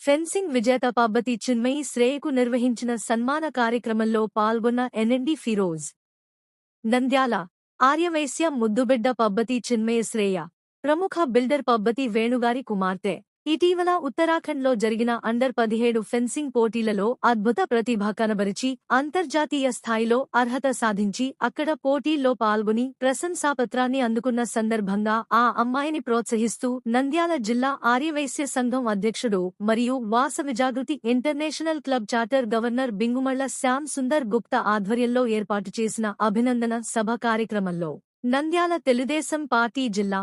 Fencing విజేత పబ్బతి చిన్మయి శ్రేయకు నిర్వహించిన సన్మాన కార్యక్రమంలో పాల్గొన్న ఎన్ఎండి ఫిరోజ్. నంద్యాల ఆర్యవైశ్య ముద్దుబిడ్డ పబ్బతి చిన్మయ శ్రేయ ప్రముఖ బిల్డర్ పబ్బతి వేణుగారి కుమార్తె. ఇటీవల ఉత్తరాఖండ్లో జరిగిన అండర్ పదిహేడు ఫెన్సింగ్ పోటీలలో అద్భుత ప్రతిభ కనబరిచి అంతర్జాతీయ స్థాయిలో అర్హత సాధించి అక్కడ పోటీల్లో పాల్గొని ప్రశంసాపత్రాన్ని అందుకున్న సందర్భంగా ఆ అమ్మాయిని ప్రోత్సహిస్తూ నంద్యాల జిల్లా ఆర్యవైశ్య సంఘం అధ్యక్షుడు మరియు Vasavi Jagruthi international club charter governor Bingumalla Shyam Sundar Gupta ఆధ్వర్యంలో ఏర్పాటు చేసిన అభినందన సభ కార్యక్రమంలో నంద్యాల తెలుగుదేశం పార్టీ జిల్లా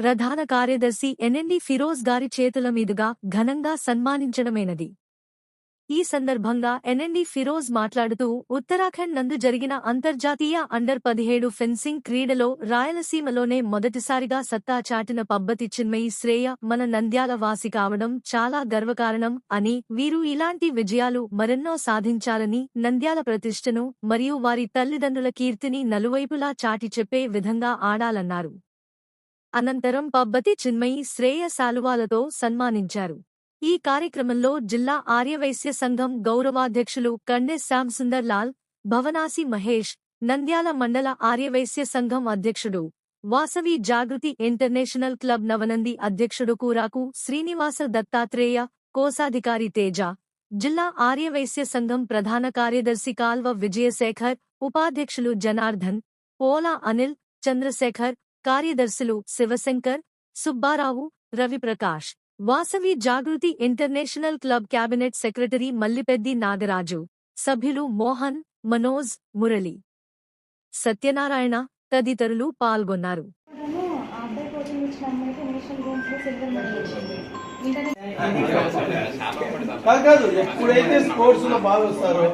ప్రధాన కార్యదర్శి ఎన్ఎండి ఫిరోజ్ గారి చేతుల మీదుగా ఘనంగా సన్మానించడమైనది. ఈ సందర్భంగా ఎన్ఎండి ఫిరోజ్ మాట్లాడుతూ ఉత్తరాఖండ్ నందు జరిగిన అంతర్జాతీయ అండర్ పదిహేడు ఫెన్సింగ్ క్రీడలో రాయలసీమలోనే మొదటిసారిగా సత్తా చాటిన పబ్బతి చిన్మయి శ్రేయ మన నంద్యాల వాసి కావడం చాలా గర్వకారణం అని వీరు ఇలాంటి విజయాలు మరెన్నో సాధించాలని నంద్యాల ప్రతిష్టను మరియు వారి తల్లిదండ్రుల కీర్తిని నలువైపులా చాటి చెప్పే విధంగా ఆడాలన్నారు. అనంతరం పబ్బతి చిన్మయి శ్రేయ శాలువాలతో సన్మానించారు. ఈ కార్యక్రమంలో జిల్లా ఆర్యవైశ్య సంఘం గౌరవాధ్యక్షులు కండె శ్యామ్ సుందర్ లాల్ భవనాసి మహేష్ నంద్యాల మండల ఆర్యవైశ్య సంఘం అధ్యక్షుడు వాసవి జాగృతి ఇంటర్నేషనల్ క్లబ్ నవనంది అధ్యక్షుడు కూరాకు శ్రీనివాస దత్తాత్రేయ కోశాధికారి తేజ జిల్లా ఆర్యవైశ్య సంఘం ప్రధాన కార్యదర్శి కాల్వ విజయశేఖర్ ఉపాధ్యక్షులు జనార్దన్ పోలా అనిల్ చంద్రశేఖర్ కార్యదర్శులు Shivashankar Subbarao Raviprakash. Vasavi Jagruthi international club cabinet secretary Mallipeddi Nagaraju. సభ్యులు మోహన్ మనోజ్ మురళి. సత్యనారాయణ తదితరులు పాల్గొన్నారు. ఎప్పుడైతే స్పోర్ట్స్లో బాగా వస్తారు